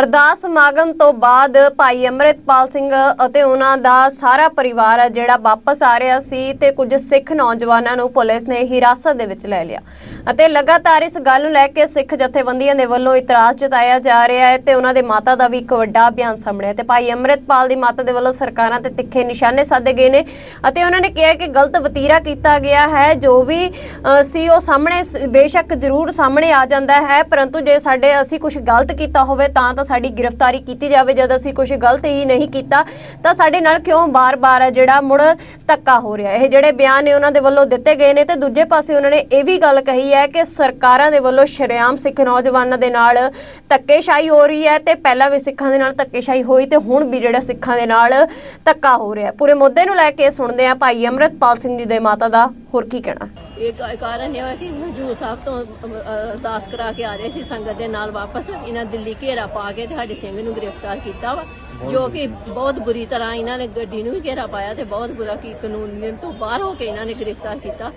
ਅਰਦਾਸ ਸਮਾਗਮ ਤੋਂ ਬਾਅਦ ਭਾਈ ਅੰਮ੍ਰਿਤਪਾਲ ਸਿੰਘ ਅਤੇ ਉਹਨਾਂ ਦਾ ਸਾਰਾ ਪਰਿਵਾਰ ਹੈ ਜਿਹੜਾ ਵਾਪਸ ਆ ਰਿਹਾ ਸੀ ਤੇ ਕੁਝ ਸਿੱਖ ਨੌਜਵਾਨਾਂ ਨੂੰ ਪੁਲਿਸ ਨੇ ਹਿਰਾਸਤ ਦੇ ਵਿੱਚ ਲੈ ਲਿਆ। ਅਤੇ ਲਗਾਤਾਰ ਇਸ ਗੱਲ ਨੂੰ ਲੈ ਕੇ ਸਿੱਖ ਜਥੇਬੰਦੀਆਂ ਦੇ ਵੱਲੋਂ ਇਤਰਾਜ਼ ਜਤਾਇਆ ਜਾ ਰਿਹਾ ਹੈ ਤੇ ਉਹਨਾਂ ਦੇ ਮਾਤਾ ਦਾ ਵੀ ਇੱਕ ਵੱਡਾ ਬਿਆਨ ਸਾਹਮਣੇ ਹੈ ਤੇ ਭਾਈ ਅੰਮ੍ਰਿਤਪਾਲ ਦੀ ਮਾਤਾ ਦੇ ਵੱਲੋਂ ਸਰਕਾਰਾਂ ਤੇ ਤਿੱਖੇ ਨਿਸ਼ਾਨੇ ਸਾਧੇ ਗਏ ਨੇ ਅਤੇ ਉਹਨਾਂ ਨੇ ਕਿਹਾ ਕਿ ਗਲਤ ਵਤੀਰਾ ਕੀਤਾ ਗਿਆ ਹੈ, ਜੋ ਵੀ ਸੀ ਉਹ ਸਾਹਮਣੇ ਬੇਸ਼ੱਕ ਜ਼ਰੂਰ ਸਾਹਮਣੇ ਆ ਜਾਂਦਾ ਹੈ, ਪਰੰਤੂ ਜੇ ਸਾਡੇ ਅਸੀਂ ਕੁਝ ਗਲਤ ਕੀਤਾ ਹੋਵੇ ਤਾਂ ਤਾਂ ਸਾਡੀ ਗ੍ਰਿਫਤਾਰੀ ਕੀਤੀ ਜਾਵੇ, ਜਦ ਅਸੀਂ ਕੁਝ ਗਲਤ ਹੀ ਨਹੀਂ ਕੀਤਾ, ਤਾਂ ਸਾਡੇ ਨਾਲ ਕਿਉਂ ਬਾਰ-ਬਾਰ ਜਿਹੜਾ ਮੁੜ ਧੱਕਾ ਹੋ ਰਿਹਾ? ਇਹ ਜਿਹੜੇ ਬਿਆਨ ਨੇ ਉਹਨਾਂ ਦੇ ਵੱਲੋਂ ਦਿੱਤੇ ਗਏ ਨੇ ਤੇ ਦੂਜੇ ਪਾਸੇ ਉਹਨਾਂ ਨੇ ਇਹ ਵੀ ਗੱਲ ਕਹੀ ਹੈ ਕਿ ਸਰਕਾਰਾਂ ਦੇ ਵੱਲੋਂ ਸ਼ਰੇਆਮ ਸਿੱਖ ਨੌਜਵਾਨਾਂ ਦੇ ਨਾਲ ਧੱਕੇਸ਼ਾਹੀ ਹੋ ਰਹੀ ਹੈ ਤੇ ਪਹਿਲਾਂ ਵੀ ਸਿੱਖਾਂ ਦੇ ਨਾਲ ਧੱਕੇਸ਼ਾਹੀ ਹੋਈ ਤੇ ਹੁਣ ਵੀ ਜਿਹੜਾ ਸਿੱਖਾਂ ਦੇ ਨਾਲ ਧੱਕਾ ਹੋ ਰਿਹਾ ਪੂਰੇ ਮੁੱਦੇ ਨੂੰ ਲੈ ਕੇ ਸੁਣਦੇ ਆ ਭਾਈ ਅੰਮ੍ਰਿਤਪਾਲ ਸਿੰਘ ਜੀ ਦੇ ਮਾਤਾ ਦਾ ਹੋਰ ਕੀ ਕਹਿਣਾ? ਇਹ ਕਾਰਨ ਇਹ ਹੋਇਆ ਕਿ ਹਜੂਰ ਸਾਹਿਬ ਤੋਂ ਅਰਦਾਸ ਕਰਾ ਕੇ ਆ ਰਹੇ ਸੀ ਸੰਗਤ ਦੇ ਨਾਲ ਵਾਪਸ। ਇਹਨਾਂ ਦਿੱਲੀ ਘੇਰਾ ਪਾ ਕੇ ਤੇ ਸਾਡੇ ਸਿੰਘ ਨੂੰ ਗ੍ਰਿਫਤਾਰ ਕੀਤਾ ਵਾ ਜੋ ਕਿ ਬਹੁਤ ਬੁਰੀ ਤਰ੍ਹਾਂ ਇਹਨਾਂ ਨੇ ਗੱਡੀ ਨੂੰ ਵੀ ਘੇਰਾ ਪਾਇਆ ਤੇ ਬਹੁਤ ਬੁਰਾ ਕੀ ਕਾਨੂੰਨ ਤੋਂ ਬਾਹਰ ਹੋ ਕੇ ਇਹਨਾਂ ਨੇ ਗ੍ਰਿਫਤਾਰ ਕੀਤਾ।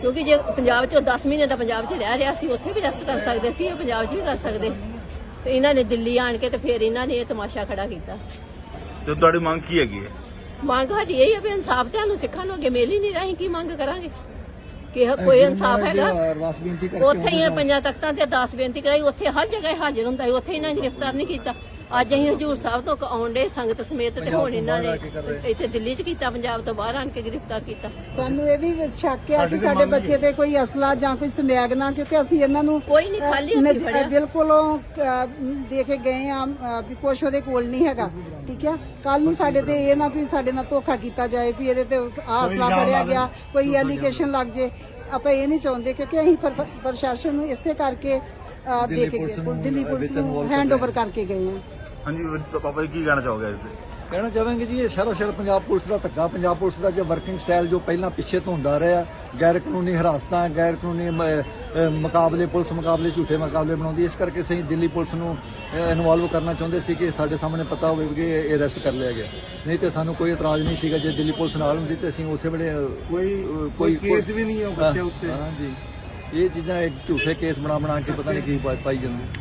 ਕਿਉਂਕਿ ਜੇ ਪੰਜਾਬ 'ਚ 10 ਮਹੀਨੇ ਦਾ ਪੰਜਾਬ 'ਚ ਰਹਿ ਰਿਹਾ ਸੀ ਉੱਥੇ ਵੀ ਰੈਸਟ ਕਰ ਸਕਦੇ ਸੀ ਇਹ ਪੰਜਾਬ 'ਚ ਵੀ ਕਰ ਸਕਦੇ। ਤੇ ਇਹਨਾਂ ਨੇ ਦਿੱਲੀ ਆਣ ਕੇ ਤੇ ਫਿਰ ਇਹਨਾਂ ਨੇ ਇਹ ਤਮਾਸ਼ਾ ਖੜਾ ਕੀਤਾ। ਤੇ ਤੁਹਾਡੀ ਮੰਗ ਕੀ ਹੈਗੀ ਹੈ? ਮੰਗ ਸਾਡੀ ਇਹ ਹੈ ਵੀ ਇਨਸਾਫ ਤੇ ਸਾਨੂੰ ਸਿੱਖਾਂ ਨੂੰ ਅੱਗੇ ਮਿਲ ਹੀ ਨਹੀਂ ਰਹੀ ਕੀ ਮੰਗ ਕਰਾਂਗੇ। ਕਿ ਹ- ਕੋਈ ਇਨਸਾਫ ਹੈਗਾ? ਅਰਦਾਸ ਬੇਨਤੀ ਕਰਕੇ ਉੱਥੇ ਹੀ ਪੰਜਾਂ ਤਖਤਾਂ ਤੇ ਅਰਦਾਸ ਬੇਨਤੀ ਕਰਾਈ ਉੱਥੇ ਹਰ ਜਗ੍ਹਾ ਹਾਜ਼ਰ ਹੁੰਦਾ ਸੀ ਉੱਥੇ ਇਹਨਾਂ ਨੇ ਗ੍ਰਿਫਤਾਰ ਨਹੀਂ ਕੀਤਾ। ਅੱਜ ਅਸੀਂ ਹਜੂਰ ਸਾਹਿਬ ਤੋਂ ਆਉਣ ਦੇ ਸੰਗਤ ਸਮੇਤ ਤੇ ਹੁਣ ਇਹਨਾਂ ਨੇ ਇੱਥੇ ਦਿੱਲੀ 'ਚ ਕੀਤਾ ਪੰਜਾਬ ਤੋਂ ਬਾਹਰ ਆਣ ਕੇ ਗ੍ਰਿਫਤਾਰ ਕੀਤਾ। ਸਾਨੂੰ ਇਹ ਵੀ ਸ਼ੱਕ ਹੈ ਕਿ ਸਾਡੇ ਬੱਚੇ ਤੇ ਕੋਈ ਅਸਲਾ ਜਾਂ ਕੋਈ ਸਮੈਗ ਨਾ ਕਿਉਂਕਿ ਅਸੀਂ ਇਹਨਾਂ ਨੂੰ ਕੋਈ ਨਹੀਂ ਖਾਲੀ ਹੱਥੀਂ ਫੜਿਆ। ਬਿਲਕੁਲ ਦੇ ਕੇ ਗਏ ਆ ਵੀ ਕੁਛ ਉਹਦੇ ਕੋਲ ਨਹੀਂ ਹੈਗਾ ਠੀਕ ਹੈ ਕੱਲ ਨੂੰ ਸਾਡੇ ਤੇ ਇਹ ਨਾ ਵੀ ਸਾਡੇ ਨਾਲ ਧੋਖਾ ਕੀਤਾ ਜਾਏ ਵੀ ਇਹਦੇ ਤੇ ਅਸਲਾ ਫੜਿਆ ਗਿਆ ਕੋਈ ਐਲੀਗੇਸ਼ਨ ਲੱਗ ਜੇ ਆਪਾਂ ਇਹ ਨਹੀਂ ਚਾਹੁੰਦੇ ਕਿਉਂਕਿ ਅਸੀਂ ਪ੍ਰ- ਪ੍ਰਸ਼ਾਸਨ ਨੂੰ ਇਸੇ ਕਰਕੇ ਦੇ ਕੇ ਗਏ ਦਿੱਲੀ ਪੁਲਿਸ ਨੂੰ ਹੈਂਡਓਵਰ ਕਰਕੇ ਗਏ ਆ। ਹਾਂਜੀ ਤਾਂ ਪਾਪਾ ਜੀ ਕੀ ਕਹਿਣਾ ਚਾਹੋਗੇ ਇਸ ਤੇ? ਕਹਿਣਾ ਚਾਹਾਂਗੇ ਜੀ ਇਹ ਸ਼ਰੋ ਸ਼ਰ ਪੰਜਾਬ ਪੁਲਿਸ ਦਾ ਧੱਕਾ ਪੰਜਾਬ ਪੁਲਿਸ ਦਾ ਜੋ ਵਰਕਿੰਗ ਸਟਾਈਲ ਜੋ ਪਹਿਲਾਂ ਪਿੱਛੇ ਤੋਂ ਹੁੰਦਾ ਰਿਹਾ ਗੈਰ ਕਾਨੂੰਨੀ ਹਰਾਸਤਾਂ ਗੈਰ ਕਾਨੂੰਨੀ ਮੁਕਾਬਲੇ ਪੁਲਿਸ ਮੁਕਾਬਲੇ ਝੂਠੇ ਮੁਕਾਬਲੇ ਬਣਾਉਂਦੀ ਇਸ ਕਰਕੇ ਅਸੀਂ ਦਿੱਲੀ ਪੁਲਿਸ ਨੂੰ ਇਨਵੋਲਵ ਕਰਨਾ ਚਾਹੁੰਦੇ ਸੀ ਕਿ ਸਾਡੇ ਸਾਹਮਣੇ ਪਤਾ ਹੋਵੇ ਕਿ ਇਹ ਅਰੈਸਟ ਕਰ ਲਿਆ ਗਿਆ। ਨਹੀਂ ਤੇ ਸਾਨੂੰ ਕੋਈ ਇਤਰਾਜ਼ ਨਹੀਂ ਸੀਗਾ ਜੇ ਦਿੱਲੀ ਪੁਲਿਸ ਨਾਲ ਹੁੰਦੀ ਤੇ ਅਸੀਂ ਉਸੇ ਵੇਲੇ ਕੋਈ ਕੋਈ ਕੇਸ ਵੀ ਨਹੀਂ ਹੈ ਬੱਚੇ ਉੱਤੇ। ਹਾਂ ਜੀ। ਇਹ ਚੀਜ਼ਾਂ ਇੱਕ ਝੂਠੇ ਕੇਸ ਬਣਾ ਬਣਾ ਕੇ ਪਤਾ ਨਹੀਂ ਕੀ ਪਾਈ ਜਾਂਦੇ।